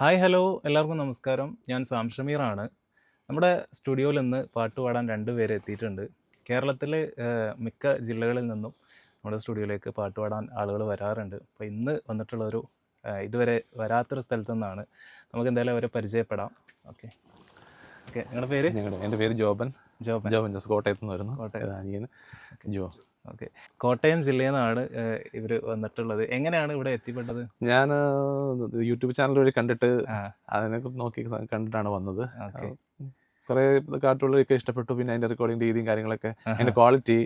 Hi hello. എല്ലാവർക്കും നമസ്കാരം. ഞാൻ സാം ഷമീറാണ് നമ്മുടെ സ്റ്റുഡിയോയിൽ നിന്ന് പാട്ട് പാടാൻ രണ്ട് പേര് എത്തിയിട്ടുണ്ട്. കേരളത്തിലെ മിക്ക ജില്ലകളിൽ നിന്നും നമ്മുടെ സ്റ്റുഡിയോയിലേക്ക് പാട്ട് പാടാൻ ആളുകൾ വരാറുണ്ട്. അപ്പോൾ ഇന്ന് വന്നിട്ടുള്ള ഒരു ഇതുവരെ വരാത്തൊരു സ്ഥലത്തു നിന്നാണ്. നമുക്ക് എന്തായാലും അവരെ പരിചയപ്പെടാം. ഓക്കെ. ഓക്കെ നിങ്ങളുടെ പേര്? ഞങ്ങളുടെ എന്റെ പേര് ജോബൻ. ജോബൻ. ജോബൻ ജോസ് കോട്ടയത്ത് നിന്ന് വരുന്നു. കോട്ടയത്ത്. അനിയൻ ജോ. ഓക്കെ. കോട്ടയം ജില്ലയിൽ നിന്നാണ് ഇവർ വന്നിട്ടുള്ളത്. എങ്ങനെയാണ് ഇവിടെ എത്തിപ്പെട്ടത്? ഞാൻ യൂട്യൂബ് ചാനൽ വഴി കണ്ടിട്ട് അതിനൊക്കെ നോക്കി കണ്ടിട്ടാണ് വന്നത്. കുറെ കാട്ടുള്ളൊക്കെ ഇഷ്ടപ്പെട്ടു പിന്നെ അതിന്റെ റെക്കോർഡിംഗ് രീതിയും കാര്യങ്ങളൊക്കെ അതിന്റെ ക്വാളിറ്റി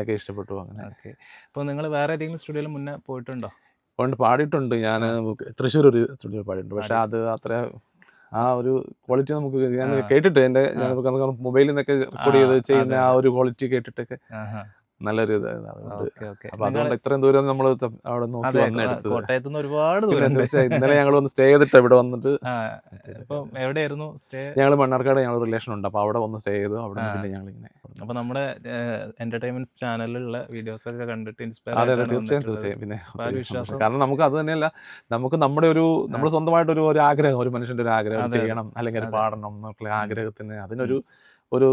ഒക്കെ ഇഷ്ടപ്പെട്ടു അങ്ങനെ. ഓക്കെ. അപ്പോൾ നിങ്ങൾ വേറെ ഏതെങ്കിലും സ്റ്റുഡിയോയിൽ മുന്നേ പോയിട്ടുണ്ടോ? ഉണ്ട് പാടിയിട്ടുണ്ട്. ഞാൻ തൃശ്ശൂർ ഒരു സ്റ്റുഡിയോ പാടിയിട്ടുണ്ട്. പക്ഷെ അത് അത്ര ആ ഒരു ക്വാളിറ്റി നമുക്ക് ഞാൻ കേട്ടിട്ട് എന്റെ ഞാൻ മൊബൈലിൽ നിന്നൊക്കെ റെക്കോർഡ് ചെയ്ത് ചെയ്യുന്ന ആ ഒരു ക്വാളിറ്റി കേട്ടിട്ടൊക്കെ നല്ലൊരു അതുകൊണ്ട്. അപ്പൊ ഇത്രയും ദൂരം നമ്മൾ അവിടെ നോക്കി അതെ വന്ന് എടുത്തത്. കോട്ടയത്ത് നിന്ന് ഒരുപാട് ദൂരം ഇന്നലെ ഞങ്ങൾ ഒന്ന് സ്റ്റേ ചെയ്തിട്ട് ഇവിടെ വന്നിട്ട് എവിടെയായിരുന്നു സ്റ്റേ? ഞങ്ങൾ മണ്ണാർക്കാട് ഞങ്ങൾ റിലേഷൻ ഉണ്ട്. അപ്പൊ അവിടെ വന്ന് സ്റ്റേ ചെയ്തു. അവിടെ. പിന്നെ ഞങ്ങൾ ഇങ്ങനെ അപ്പൊ നമ്മുടെ എന്റർടൈൻമെന്റ് ചാനലിലുള്ള വീഡിയോസ് ഒക്കെ കണ്ടിട്ട് ഇൻസ്പയർ അതെ അതെ തീർച്ചയായും തീർച്ചയായും. പിന്നെ കാരണം നമുക്ക് അത് തന്നെയല്ല നമുക്ക് നമ്മുടെ ഒരു നമ്മൾ സ്വന്തമായിട്ട് ഒരു ഒരു ആഗ്രഹം ഒരു മനുഷ്യന്റെ ഒരു ആഗ്രഹം. ചെയ്യണം അല്ലെങ്കിൽ. പാടണം എന്നൊക്കെ ആഗ്രഹത്തിന് അതിനൊരു ഒരു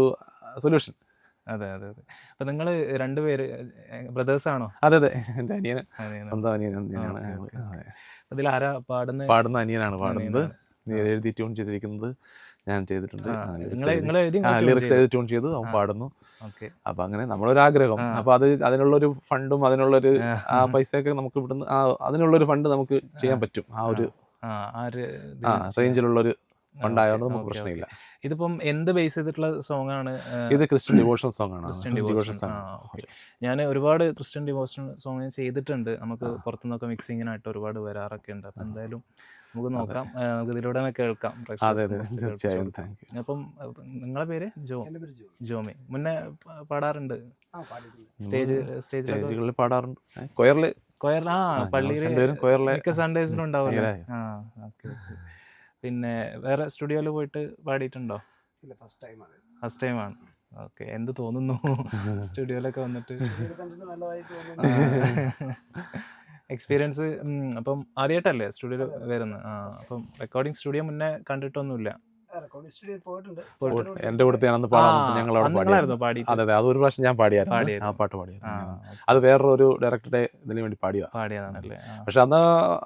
സൊല്യൂഷൻ അതെ അതെ അതെ. അപ്പൊ നിങ്ങൾ രണ്ടുപേര് ബ്രദേഴ്സ് ആണോ? അതെ അതെ. എന്റെ അനിയൻ സ്വന്തം അനിയൻ തന്നെയാണ് ഓക്കേ, അതെ. ഇതിൽ ആരാ പാടുന്ന? പാടുന്ന അനിയനാണ് പാടുന്നത്. അനിയനാണ്. എഴുതി ട്യൂൺ ചെയ്തിരിക്കുന്നത് ഞാൻ ചെയ്തിട്ടുണ്ട്. ലിറിക്സ് എഴുതി. ട്യൂൺ ചെയ്തു? അവൻ പാടുന്നു. അപ്പൊ അങ്ങനെ നമ്മളൊരു ആഗ്രഹം ആ. അപ്പൊ അത് അതിനുള്ളൊരു ഫണ്ടും അതിനുള്ളൊരു ആ. പൈസയൊക്കെ നമുക്ക് ഇവിടുന്ന് അതിനുള്ള അതിനുള്ളൊരു ഫണ്ട് നമുക്ക് ചെയ്യാൻ പറ്റും. ആ ഒരു ആ. റേഞ്ചിലുള്ളൊരു ഓക്കേ, നമുക്ക് പ്രശ്നമില്ല. ഇതിപ്പം എന്ത് ബേസ് ചെയ്തിട്ടുള്ള സോങ് ആണ് ഇത് ക്രിസ്ത്യൻ ഡിവോഷൻ സോങ് ആണ്. ക്രിസ്ത്യൻ ഡിവോഷൻ സോങ് ഞാൻ ഒരുപാട് ക്രിസ്ത്യൻ ഡിവോഷൻ സോങ് ഞാൻ ചെയ്തിട്ടുണ്ട്. നമുക്ക് പുറത്തുനിന്നൊക്കെ മിക്സിങ്ങിനായിട്ട് ഒരുപാട് വരാറൊക്കെ ഉണ്ട്. അപ്പം എന്തായാലും നമുക്ക് നോക്കാം. നമുക്ക് ഇതിലൂടെ തന്നെ കേൾക്കാം. അതെ അതെ. തീർച്ചയായും. താങ്ക് യു അപ്പം നിങ്ങളുടെ നിങ്ങളെ പേര്? ജോ. ജോമി. മുന്നേ പാടാറുണ്ട്. സ്റ്റേജ് സ്റ്റേജുകളിൽ പാടാറുണ്ട്. കൊയറിൽ. കൊയർ ആ പള്ളിയിൽ കൊയറിലെ. മിക്ക സൺഡേസിലും ഉണ്ടാവുമല്ലോ? Yes. ആ ഓക്കെ. പിന്നെ വേറെ സ്റ്റുഡിയോയിൽ പോയിട്ട് പാടിയിട്ടുണ്ടോ? ഇല്ല ഫസ്റ്റ് ടൈമാണ് ഫസ്റ്റ് ടൈമാണ് ആണ്. ഓക്കെ എന്ത് തോന്നുന്നു? സ്റ്റുഡിയോയിലൊക്കെ വന്നിട്ട്. എക്സ്പീരിയൻസ് അപ്പം ആദ്യമായിട്ടല്ലേ സ്റ്റുഡിയോയിൽ വരുന്നത്? ആ അപ്പം റെക്കോർഡിംഗ് സ്റ്റുഡിയോ മുന്നേ കണ്ടിട്ടൊന്നുമില്ല. റെക്കോർഡിംഗ് സ്റ്റുഡിയോയിൽ പോയിട്ടുണ്ട്. പോയിട്ടുണ്ട്. എന്റെ കൂടെ ഞാൻ അന്ന് പാടാൻ ഞങ്ങൾ അവിടെ പാടി അതെ അതെ അതൊരു ഒരു പ്രാവശ്യം ഞാൻ പാടിയായിരുന്നു. ആ പാട്ട് പാടിയായിരുന്നു. അത് വേറൊരു ഡയറക്ടറുടെ ഇതിന് വേണ്ടി പാടിയതാണ് പാടിയതാണല്ലേ. പക്ഷെ അന്ന്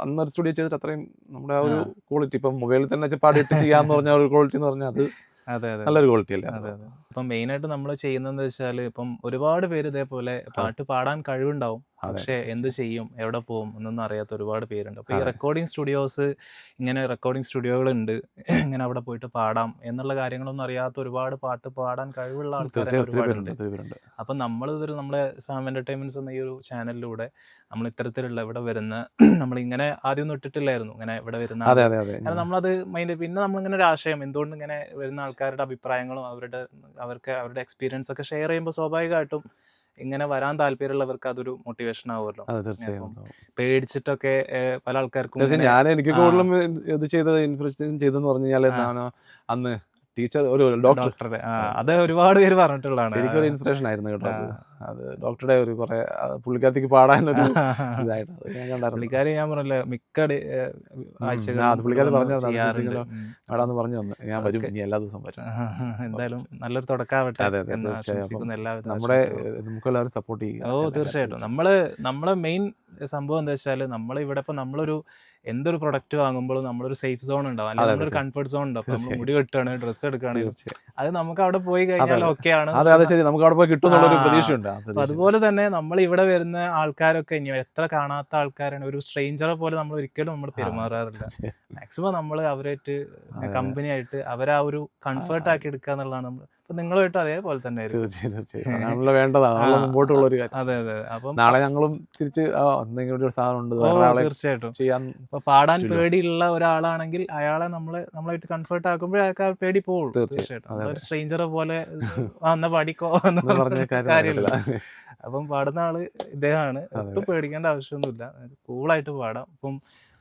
അന്ന് ഒരു സ്റ്റുഡിയോ ചെയ്തിട്ട് അത്രയും നമ്മുടെ ആ ഒരു ക്വാളിറ്റി ഇപ്പം മൊബൈലിൽ തന്നെ വെച്ച് പാടിയിട്ട് ചെയ്യാന്ന് പറഞ്ഞ ഒരു ക്വാളിറ്റി എന്ന് പറഞ്ഞാൽ അത് അതെ അതെ. നല്ലൊരു ക്വാളിറ്റി അല്ലേ? അതെ അതെ. അപ്പം മെയിനായിട്ട് നമ്മൾ ചെയ്യുന്നതെന്ന് വെച്ചാൽ ഇപ്പം ഒരുപാട് പേര് ഇതേപോലെ പാട്ട് പാടാൻ കഴിവുണ്ടാവും. പക്ഷെ എന്ത് ചെയ്യും? എവിടെ പോകും? എന്നൊന്നും അറിയാത്ത ഒരുപാട് പേരുണ്ട്. അപ്പോൾ ഈ. റെക്കോർഡിംഗ് സ്റ്റുഡിയോസ് ഇങ്ങനെ റെക്കോർഡിംഗ് സ്റ്റുഡിയോകളുണ്ട് ഇങ്ങനെ അവിടെ പോയിട്ട് പാടാം എന്നുള്ള കാര്യങ്ങളൊന്നും അറിയാത്ത ഒരുപാട് പാട്ട് പാടാൻ കഴിവുള്ള ആൾക്കാർ ഒരുപാടുണ്ട്. അപ്പം നമ്മൾ ഇതൊരു നമ്മുടെ സാം എന്റർടൈൻമെന്റ്സ് എന്ന ഈ ഒരു ചാനലിലൂടെ നമ്മൾ ഇത്തരത്തിലുള്ള ഇവിടെ വരുന്ന നമ്മൾ ഇങ്ങനെ ആദ്യം ഒന്നും ഇട്ടിട്ടില്ലായിരുന്നു. ഇങ്ങനെ ഇവിടെ വരുന്ന കാരണം നമ്മളത് മൈൻഡ് പിന്നെ നമ്മളിങ്ങനെ ഒരു ആശയം എന്തുകൊണ്ട് ഇങ്ങനെ വരുന്ന ആൾക്കാരുടെ അഭിപ്രായങ്ങളും അവരുടെ അവർക്ക് അവരുടെ എക്സ്പീരിയൻസ് ഒക്കെ ഷെയർ ചെയ്യുമ്പോൾ സ്വാഭാവികമായിട്ടും ഇങ്ങനെ വരാൻ താല്പര്യമുള്ളവർക്ക് അതൊരു മോട്ടിവേഷൻ ആവുമല്ലോ. തീർച്ചയായും. പേടിച്ചിട്ടൊക്കെ പല ആൾക്കാർക്കും ഞാൻ എനിക്ക്. കൂടുതലും ഇത് ചെയ്തത് ഇൻഫ്ലുവൻസ് ചെയ്തെന്ന് പറഞ്ഞു കഴിഞ്ഞാൽ അന്ന് ടീച്ചർ ഒരു ഡോക്ടർ അത് ഒരുപാട് പേര് പറഞ്ഞിട്ടുള്ളതാണ്. ഇൻസ്പിറേഷൻ ആയിരുന്നു കേട്ടോ അത് ഡോക്ടറുടെ ഒരു കുറെ പുള്ളിക്കാരത്തേക്ക് പാടാനൊരു ഇതായിട്ട്. ഞാൻ കണ്ടായിരുന്നു. പുള്ളിക്കാരി ഞാൻ പറഞ്ഞല്ലോ മിക്ക പുള്ളിക്കാരി ഉം. പാടാന്ന് പറഞ്ഞു വന്നു. ഞാൻ വരും. ഇനി എല്ലാ ദിവസവും വരും. എന്തായാലും നല്ലൊരു തുടക്കാവട്ടെ അതെ, അതെ, നമ്മുടെ നമുക്കെല്ലാവരും സപ്പോർട്ട് ചെയ്യുക. ഓ തീർച്ചയായിട്ടും. നമ്മൾ നമ്മളെ മെയിൻ സംഭവം എന്താ വെച്ചാൽ നമ്മൾ ഇവിടെ ഇപ്പൊ നമ്മളൊരു എന്തൊരു പ്രൊഡക്റ്റ് വാങ്ങുമ്പോഴും നമ്മളൊരു സേഫ് സോൺ ഉണ്ടാവും. അല്ലെങ്കിൽ നമ്മളൊരു കംഫർട്ട് സോൺ ഉണ്ടാവും. നമ്മൾ മുടി വെട്ടുകയാണ് ഡ്രസ്സ് എടുക്കുകയാണ് അത് നമുക്ക് അവിടെ പോയി കഴിഞ്ഞാൽ. ഓക്കെ ആണ്. അതെ അതെ ശരി. നമുക്ക് അവിടെ പോയി കിട്ടും. പ്രതീക്ഷയുണ്ട്. അപ്പൊ അതുപോലെ തന്നെ നമ്മൾ ഇവിടെ വരുന്ന ആൾക്കാരൊക്കെ ഇനി എത്ര കാണാത്ത ആൾക്കാരാണ് ഒരു സ്ട്രേഞ്ചറെ പോലെ നമ്മൾ ഒരിക്കലും നമ്മൾ പെരുമാറാറില്ല. മാക്സിമം നമ്മൾ അവരായിട്ട്. കമ്പനി ആയിട്ട് അവരെ ഒരു കംഫർട്ട് ആക്കി എടുക്കുക എന്നുള്ളതാണ് നമ്മൾ നിങ്ങളുമായിട്ട് അതേപോലെ തന്നെ തീർച്ചയായും തീർച്ചയായും. അതാണല്ലോ വേണ്ടത് അതാണല്ലോ മുമ്പോട്ടുള്ള ഒരു കാര്യം. അതെ അതെ അപ്പം നാളെ ഞങ്ങളും തിരിച്ച് എന്തെങ്കിലും ഒരു സാധനം ഉണ്ട്. തീർച്ചയായിട്ടും. ചെയ്യാൻ പാടാൻ. പേടിയുള്ള ഒരാളാണെങ്കിൽ അയാളെ നമ്മൾ നമ്മളായിട്ട് കംഫർട്ട് അയാൾക്ക് ആ പേടി പോകും. തീർച്ചയായിട്ടും. ഒരു സ്ട്രേഞ്ചറെ പോലെ വന്ന എന്നാ പാടിക്കോ എന്ന് പറഞ്ഞ പറഞ്ഞ കാര്യം കാര്യമില്ല. അപ്പം പാടുന്ന ആൾ ഇദ്ദേഹമാണ്. ഒട്ടും പേടിക്കേണ്ട ആവശ്യമൊന്നുമില്ല. കൂളായിട്ട് പാടാം. ഇപ്പം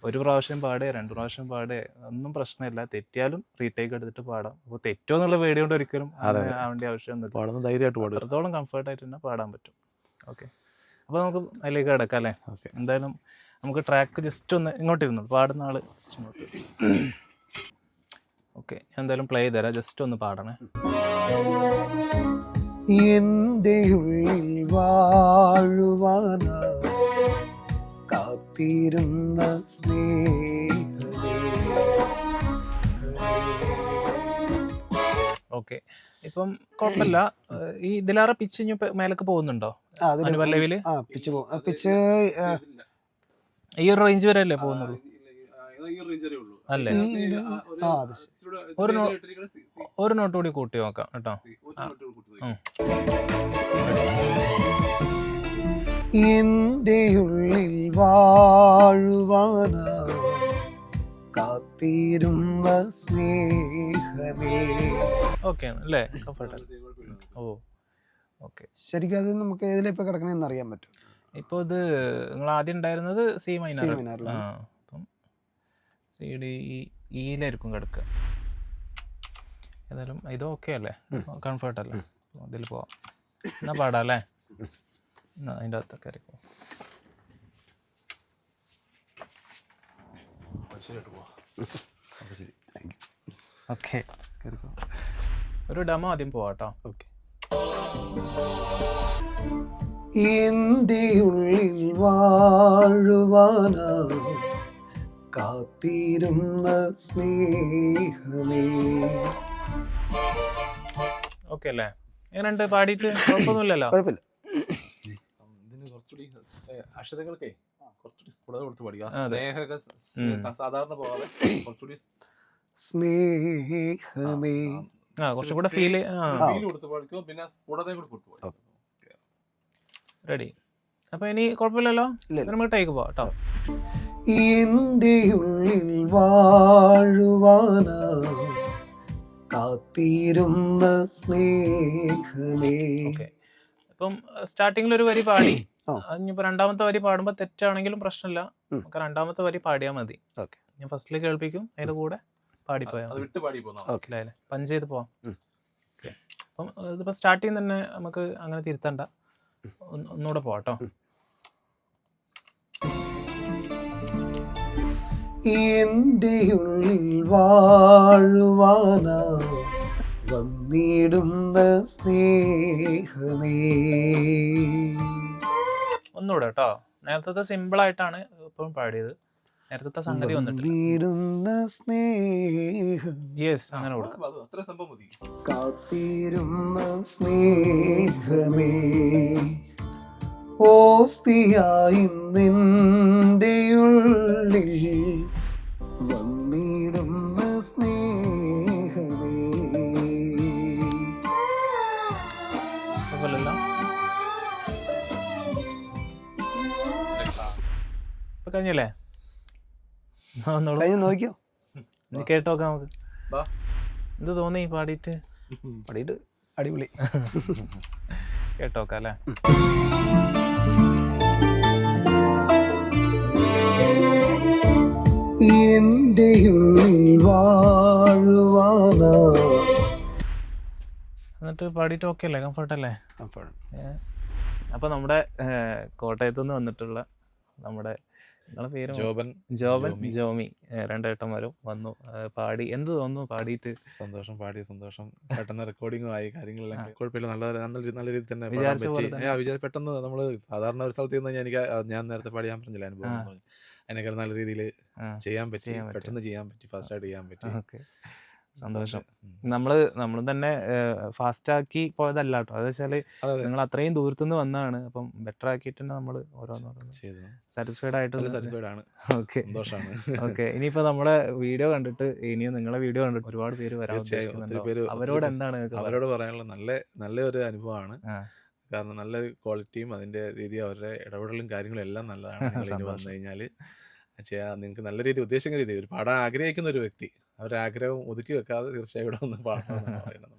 ഒരു പ്രാവശ്യം പാടുക രണ്ട് പ്രാവശ്യം പാടുക ഒന്നും പ്രശ്നമില്ല. തെറ്റിയാലും റീടേക്ക് എടുത്തിട്ട് പാടാം. അപ്പോൾ തെറ്റോ എന്നുള്ള പേടി കൊണ്ട് ഒരിക്കലും ആവേണ്ട ആവശ്യമൊന്നുമില്ല പാടുന്ന ധൈര്യമായിട്ട് പാടുക. അത്രത്തോളം കംഫർട്ടായിട്ട് തന്നെ പാടാൻ പറ്റും. ഓക്കെ അപ്പോൾ നമുക്ക് അതിലേക്ക് കിടക്കാം അല്ലേ? ഓക്കെ എന്തായാലും നമുക്ക് ട്രാക്ക് ജസ്റ്റ് ഒന്ന് ഇങ്ങോട്ട് ഇരുന്നു പാടുന്ന ആൾ ജസ്റ്റ് ഇങ്ങോട്ട്. ഓക്കെ ഞാൻ എന്തായാലും പ്ലേ ചെയ്തരാം ജസ്റ്റ് ഒന്ന് പാടണേ. എന്റെ ഉള്ളിൽ വാഴുവാനാ കാത്തിരുന്ന ഓക്കെ. ഇപ്പം കുഴപ്പമില്ല ഈ ഇതിലാറെ പിച്ച് ഇനി മേലേക്ക് പോകുന്നുണ്ടോ? അനുപല്ലവിൽ പിച്ച് പിച്ച് ഈ ഒരു റേഞ്ച് വരെ അല്ലേ പോകുന്നുള്ളൂ? അല്ലേ. ഒരു ഒരു നോട്ട് കൂടി കൂട്ടി നോക്കാം കേട്ടോ. എന്റെ ഉള്ളിൽ വാഴുവാനാ. കാത്തിരുന്ന സ്നേഹമേ. ഓക്കെ അല്ലേ? ഓ ഓക്കെ. ശരിക്കും അത് നമുക്ക് ഏതിലിപ്പോ കിടക്കണമെന്ന് അറിയാൻ പറ്റും. ഇപ്പോൾ ഇത് നിങ്ങൾ ആദ്യം ഉണ്ടായിരുന്നത് സി മൈനർ ആ അപ്പം സി ഡി ഇയിലായിരിക്കും കിടക്കുക. ഏതായാലും ഇത് ഓക്കെ അല്ലേ? കംഫർട്ട് അല്ലേ? ഇതിൽ പോവാം. എന്നാ പാടാം അല്ലേ? അതിന്റെ അകത്തൊക്കെ ആയിരിക്കും ഓക്കെ ഒരു ഡെമോ ആദ്യം പോവാട്ടോ ഓക്കെ ഇന്ത്യയുള്ളിൽ ഉള്ളിൽ വാഴുവാനാ കാത്തിരുന്ന സ്നേഹമേ. ഓക്കെ അല്ലേ? എങ്ങനെയുണ്ട് പാടിയിട്ട്? കുഴപ്പമൊന്നുമില്ലല്ലോ? കുഴപ്പമില്ല. അക്ഷരങ്ങൾക്കേ കുറച്ചുകൂടി സ്ഫുടത കൊടുത്ത് പഠിക്കുക. സ്നേഹക സാധാരണ പോകാതെ കുറച്ചുകൂടി സ്നേഹമേ. കുറച്ചും കൂടെ ഫീൽ ആ. ഫീൽ കൊടുത്ത് പഠിക്കും പിന്നെ സ്ഫുടതയും കൂടി കൊടുത്ത് പഠിക്കും. റെഡി അപ്പോൾ ഇനി കുഴപ്പമില്ലല്ലോ. നമുക്ക് ടേക്ക് പോവാം കേട്ടോ എന്റെ ഉള്ളിൽ വാഴുവാനാ കാത്തിരുന്ന സ്നേഹമേ. അപ്പം ഇപ്പം സ്റ്റാർട്ടിങ്ങിൽ ഒരു വരി പാടി. ആ. ഇനിയിപ്പോൾ രണ്ടാമത്തെ വരി പാടുമ്പോൾ തെറ്റാണെങ്കിലും പ്രശ്നമില്ല. നമുക്ക് രണ്ടാമത്തെ വരി പാടിയാൽ മതി. ഓക്കെ. ഞാൻ ഫസ്റ്റിൽ കേൾപ്പിക്കും അതിന്റെ കൂടെ പാടിപ്പോയാൽ അത് വിട്ട് പാടി പോകുന്ന മനസ്സിലായല്ലേ? പഞ്ച് ചെയ്ത് പോവാം. അപ്പം ഇതിപ്പോ സ്റ്റാർട്ട് ചെയ്യുന്ന സ്റ്റാർട്ടിങ് തന്നെ നമുക്ക് അങ്ങനെ തിരുത്തണ്ട. ഒന്ന് ഒന്നുകൂടെ പോവാട്ടോ എന്റെ ഉള്ളിൽ വാഴുവാനാ വന്നിടുന്ന സ്നേഹമേ. ഒന്നുകൂടെ കേട്ടോ. നേരത്തെ സിമ്പിൾ ആയിട്ടാണ് ഇപ്പം പാടിയത്. നേരത്തെ സംഗതി വന്നിട്ടുണ്ട് യെസ് അങ്ങനെ കൊടുക്കും കാത്തിരുന്ന സ്നേഹമേ. ഓസ്തിയായി നിന്റെ ഉള്ളിൽ ഇപ്പൊ കഴിഞ്ഞല്ലേ? കഴിഞ്ഞ് നോക്കിയോ? ഇനി കേട്ട് നോക്കാം നമുക്ക്. വാ. എന്ത് തോന്നി പാടിയിട്ട്? പാടിയിട്ട് അടിപൊളി. കേട്ടോക്കാം അല്ലേ? വാഴുവാനാ? എന്നിട്ട് പാടിയിട്ട് ഓക്കെ അല്ലേ? കംഫർട്ട് അല്ലേ? അപ്പോൾ അപ്പോൾ നമ്മുടെ കോട്ടയത്തുനിന്ന് കോട്ടയത്ത് നിന്ന് വന്നിട്ടുള്ള നമ്മുടെ നിങ്ങളെ പേര് ജോബൻ ജോബൻ ജോമി. രണ്ടേട്ടന്മാരും വന്നു. പാടി. എന്ത് തോന്നുന്നു പാടിയിട്ട്. സന്തോഷം പാടിയ സന്തോഷം. പെട്ടെന്ന് റെക്കോർഡിംഗും ആയി കാര്യങ്ങളെല്ലാം കുഴപ്പമില്ല. നല്ല നല്ല നല്ല രീതിയിൽ തന്നെ പറ്റി. പെട്ടെന്ന് നമ്മൾ സാധാരണ ഒരു സ്ഥലത്ത് നിന്ന് എനിക്ക് ഞാൻ നേരത്തെ പാടിയാൻ പറഞ്ഞില്ല അനുഭവം അതിനൊക്കെ അതിനേക്കാൾ നല്ല രീതിയിൽ ചെയ്യാൻ പറ്റി. പെട്ടെന്ന് ചെയ്യാൻ പറ്റി. ഫാസ്റ്റായിട്ട് ചെയ്യാൻ പറ്റി. സന്തോഷം. നമ്മൾ നമ്മൾ തന്നെ ഫാസ്റ്റ് ആക്കി പോയതല്ല കേട്ടോ അത് വെച്ചാൽ നിങ്ങൾ അത്രയും ദൂരത്തുനിന്ന് വന്നതാണ്. അപ്പം ബെറ്റർ ആക്കിയിട്ട് തന്നെ നമ്മൾ ഓരോന്നോരോന്ന് സാറ്റിസ്ഫൈഡ് ആയിട്ട് സാറ്റിസ്ഫൈഡ് ആണ്. ഓക്കെ. സന്തോഷമാണ് ഓക്കെ. ഇനിയിപ്പോ നമ്മുടെ വീഡിയോ കണ്ടിട്ട് ഇനിയും നിങ്ങളെ വീഡിയോ കണ്ടിട്ട് ഒരുപാട് പേര് വരാൻ അവരോട് എന്താണ് അവരോട് പറയാനുള്ള നല്ല നല്ലൊരു അനുഭവമാണ്. കാരണം നല്ല ക്വാളിറ്റിയും അതിന്റെ രീതി അവരുടെ ഇടപെടലും കാര്യങ്ങളും എല്ലാം നല്ലതാണ്. നിങ്ങൾ വന്നു കഴിഞ്ഞാൽ. കഴിഞ്ഞാൽ നിങ്ങൾക്ക് നല്ല രീതി ഉദ്ദേശിക്കുന്ന രീതി ഒരു പാടാൻ ആഗ്രഹിക്കുന്ന ഒരു വ്യക്തി. അവരുടെ ആഗ്രഹം ഒതുക്കി വെക്കാതെ തീർച്ചയായും ഇവിടെ ഒന്ന് പാടണമെന്നാണ് പറയുന്നത്.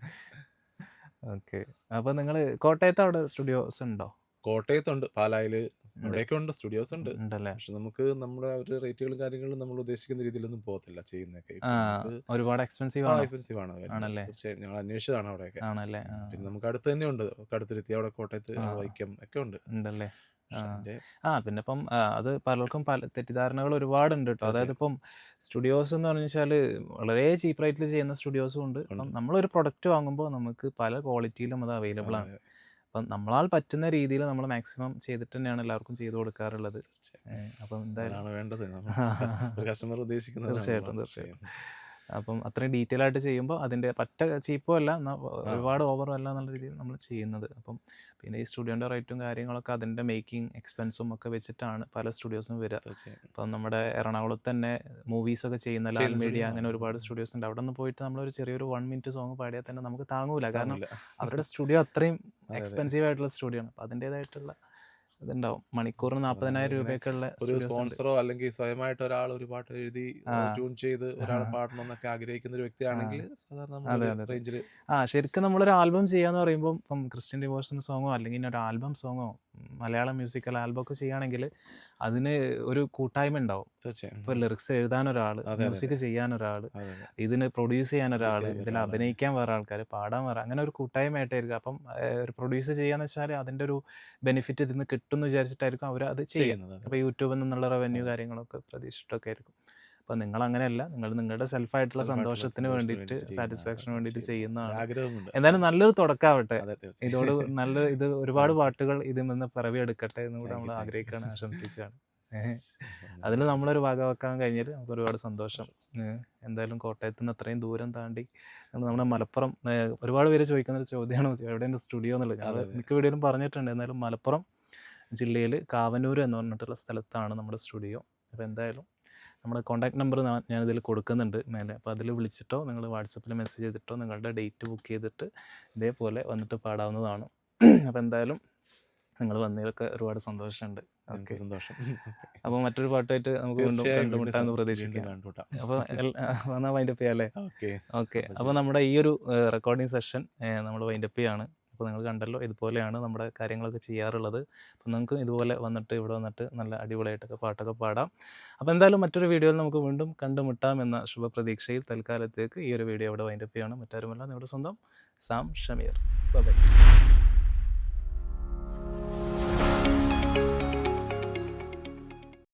ഓക്കെ. അപ്പൊ നിങ്ങൾ കോട്ടയത്ത് അവിടെ സ്റ്റുഡിയോസ് ഉണ്ടോ? കോട്ടയത്തുണ്ട് പാലായിൽ. അവിടെയൊക്കെ ഉണ്ട് സ്റ്റുഡിയോസ് ഉണ്ട്. പക്ഷെ നമുക്ക് നമ്മുടെ ഒരു റേറ്റുകളും കാര്യങ്ങളും നമ്മൾ ഉദ്ദേശിക്കുന്ന രീതിയിലൊന്നും പോകത്തില്ല ചെയ്യുന്നൊക്കെ ഒരുപാട് എക്സ്പെൻസീവ് ആണ്? എക്സ്പെൻസീവ് ആണ്. തീർച്ചയായും ഞങ്ങൾ അന്വേഷിച്ചതാണ് അവിടെയൊക്കെ. പിന്നെ നമുക്ക് അടുത്ത് തന്നെ ഉണ്ട് അടുത്തിരുത്തി അവിടെ കോട്ടയത്ത്. വൈക്കം ഒക്കെ ഉണ്ട്. ആ. പിന്നെ ഇപ്പം ആ, അത് പലർക്കും പല തെറ്റിദ്ധാരണകൾ ഒരുപാടുണ്ട് കേട്ടോ അതായത് ഇപ്പം സ്റ്റുഡിയോസ് എന്ന് പറഞ്ഞു വെച്ചാൽ വളരെ ചീപ്പ് റേറ്റിൽ ചെയ്യുന്ന സ്റ്റുഡിയോസും ഉണ്ട്. അപ്പം ഉണ്ട്. നമ്മളൊരു പ്രൊഡക്റ്റ് വാങ്ങുമ്പോൾ നമുക്ക് പല ക്വാളിറ്റിയിലും അത് അവൈലബിൾ ആണ് അപ്പം നമ്മളാൽ പറ്റുന്ന രീതിയിൽ നമ്മൾ മാക്സിമം ചെയ്തിട്ട് തന്നെയാണ് എല്ലാവർക്കും ചെയ്തു കൊടുക്കാറുള്ളത്. ഏ, അപ്പം എന്തായാലും അതാണ് വേണ്ടത്. നമ്മൾ ഒരു കസ്റ്റമർ ഉദ്ദേശിക്കുന്നത് തീർച്ചയായിട്ടും, തീർച്ചയായിട്ടും. അപ്പം അത്രയും ഡീറ്റെയിൽ ആയിട്ട് ചെയ്യുമ്പോൾ അതിന്റെ പറ്റ ചീപ്പോ അല്ല എന്നാൽ ഒരുപാട് ഓവറും അല്ല എന്നുള്ള രീതിയിൽ നമ്മൾ ചെയ്യുന്നത്. അപ്പം പിന്നെ ഈ സ്റ്റുഡിയോന്റെ റേറ്റും കാര്യങ്ങളൊക്കെ അതിന്റെ മേക്കിംഗ് എക്സ്പെൻസും ഒക്കെ വെച്ചിട്ടാണ് പല സ്റ്റുഡിയോസും വരിക അപ്പം നമ്മുടെ എറണാകുളത്ത് തന്നെ മൂവീസ് ഒക്കെ ചെയ്യുന്ന ലാൽ മീഡിയ അങ്ങനെ ഒരുപാട് സ്റ്റുഡിയോസ് ഉണ്ട്. അവിടെ നിന്ന് പോയിട്ട് നമ്മളൊരു ചെറിയൊരു വൺ മിനിറ്റ് സോങ് പാടിയാൽ തന്നെ നമുക്ക് താങ്ങൂല. കാരണം അവരുടെ സ്റ്റുഡിയോ അത്രയും എക്സ്പെൻസീവ് ആയിട്ടുള്ള സ്റ്റുഡിയോ ആണ്. അപ്പം അതിന്റെതായിട്ടുള്ള ഇതുണ്ടാവും മണിക്കൂറിന് നാൽപ്പതിനായിരം രൂപയൊക്കെ രൂപയൊക്കെയുള്ള ഒരു സ്പോൺസറോ അല്ലെങ്കിൽ സ്വയമായിട്ട് ഒരാൾ ഒരു പാട്ട് എഴുതി ട്യൂൺ ചെയ്ത് ഒരാൾ പാടണമെന്നൊക്കെ പാടണം എന്നൊക്കെ ആഗ്രഹിക്കുന്ന ഒരു വ്യക്തിയാണെങ്കിൽ സാധാരണ. റേഞ്ചിൽ ആ ശരിക്കും നമ്മളൊരു ആൽബം ചെയ്യാന്ന് പറയുമ്പോൾ ഇപ്പം ക്രിസ്ത്യൻ ഡിവോഷണൽ സോങ്ങോ അല്ലെങ്കിൽ ഒരു ആൽബം സോങ്ങോ മലയാളം മ്യൂസിക്കൽ ആൽബം ഒക്കെ ചെയ്യുകയാണെങ്കിൽ അതിന് ഒരു കൂട്ടായ്മ ഉണ്ടാവും. തീർച്ചയായും. ഇപ്പോൾ ലിറിക്സ് എഴുതാൻ ഒരാൾ. മ്യൂസിക് ചെയ്യാൻ ഒരാൾ. ഇതിന് പ്രൊഡ്യൂസ് ചെയ്യാൻ ഒരാൾ ഇതിൽ അഭിനയിക്കാൻ വേറെ ആൾക്കാർ പാടാൻ വേറെ അങ്ങനെ ഒരു കൂട്ടായ്മയായിട്ടായിരിക്കും അപ്പം ഒരു പ്രൊഡ്യൂസ് ചെയ്യാന്ന് വെച്ചാൽ അതിന്റെ ഒരു ബെനിഫിറ്റ് ഇതിന് കിട്ടും എന്ന് വിചാരിച്ചിട്ടായിരിക്കും അവർ അത് ചെയ്യുന്നത്. അപ്പൊ അപ്പോൾ യൂട്യൂബിൽ നിന്നുള്ള റവന്യൂ കാര്യങ്ങളൊക്കെ പ്രതീക്ഷിച്ചിട്ടൊക്കെ ആയിരിക്കും. അപ്പോൾ നിങ്ങൾ അങ്ങനെയല്ല നിങ്ങൾ നിങ്ങളുടെ സെൽഫായിട്ടുള്ള സന്തോഷത്തിന് വേണ്ടിയിട്ട്. സാറ്റിസ്ഫാക്ഷന് വേണ്ടിയിട്ട് ചെയ്യുന്നത്. ചെയ്യുന്നതാണ് എന്തായാലും നല്ലൊരു തുടക്കാവട്ടെ. ഇതോട് നല്ല ഇത് ഒരുപാട്. പാട്ടുകൾ ഇതിൽ നിന്ന് പിറവി എടുക്കട്ടെ എന്ന് കൂടെ നമ്മൾ. ആഗ്രഹിക്കുകയാണ് ആശംസിക്കുകയാണ്. അതിൽ നമ്മളൊരു ഭാഗമാക്കാൻ കഴിഞ്ഞാൽ നമുക്ക് ഒരുപാട് സന്തോഷം. എന്തായാലും കോട്ടയത്ത് നിന്ന് അത്രയും ദൂരം താണ്ടി നമ്മുടെ മലപ്പുറം ഒരുപാട് പേര് ചോദിക്കുന്ന ഒരു ചോദ്യമാണ് എവിടെയാണ് സ്റ്റുഡിയോ എന്നുള്ളത്. അതെ. മിക്ക വീഡിയോയിലും പറഞ്ഞിട്ടുണ്ട്. എന്തായാലും മലപ്പുറം ജില്ലയിൽ കാവനൂർ എന്ന് പറഞ്ഞിട്ടുള്ള സ്ഥലത്താണ് നമ്മുടെ സ്റ്റുഡിയോ. അപ്പോൾ എന്തായാലും നമ്മുടെ കോൺടാക്ട് നമ്പർ ഞാനിതിൽ കൊടുക്കുന്നുണ്ട് മേലെ. അപ്പോൾ അതിൽ വിളിച്ചിട്ടോ നിങ്ങൾ വാട്സപ്പിൽ മെസ്സേജ് ചെയ്തിട്ടോ നിങ്ങളുടെ ഡേറ്റ് ബുക്ക് ചെയ്തിട്ട് ഇതേപോലെ വന്നിട്ട് പാടാവുന്നതാണ്. അപ്പോൾ എന്തായാലും നിങ്ങൾ വന്നതിലൊക്കെ ഒരുപാട് സന്തോഷമുണ്ട്. ഓക്കെ. സന്തോഷം. അപ്പോൾ മറ്റൊരു പാട്ടായിട്ട് നമുക്ക് വീണ്ടും കണ്ടുമുട്ടാമെന്ന് പ്രതീക്ഷിക്കാം. അപ്പോൾ വന്നാൽ വൈൻഡപ്പ് ചെയ്യാം അല്ലേ? ഓക്കെ. ഓക്കെ. അപ്പോൾ അപ്പോൾ നമ്മുടെ ഈ ഒരു റെക്കോർഡിംഗ് സെഷൻ നമ്മൾ വൈൻഡപ്പ് ചെയ്യാണ്. അപ്പോൾ നിങ്ങൾ കണ്ടല്ലോ ഇതുപോലെയാണ് നമ്മുടെ കാര്യങ്ങളൊക്കെ ചെയ്യാറുള്ളത്. അപ്പോൾ നിങ്ങൾക്ക് ഇതുപോലെ വന്നിട്ട് ഇവിടെ വന്നിട്ട് നല്ല അടിപൊളിയായിട്ടൊക്കെ പാട്ടൊക്കെ പാടാം. അപ്പോൾ എന്തായാലും മറ്റൊരു വീഡിയോയിൽ നമുക്ക് വീണ്ടും കണ്ടുമുട്ടാം എന്ന ശുഭപ്രതീക്ഷയിൽ തൽക്കാലത്തേക്ക് ഈ ഒരു വീഡിയോ ഇവിടെ വൈൻഡപ്പ് ചെയ്യണം. മറ്റാരുമല്ല നിങ്ങളുടെ സ്വന്തം സാം ഷമീർ. ബൈ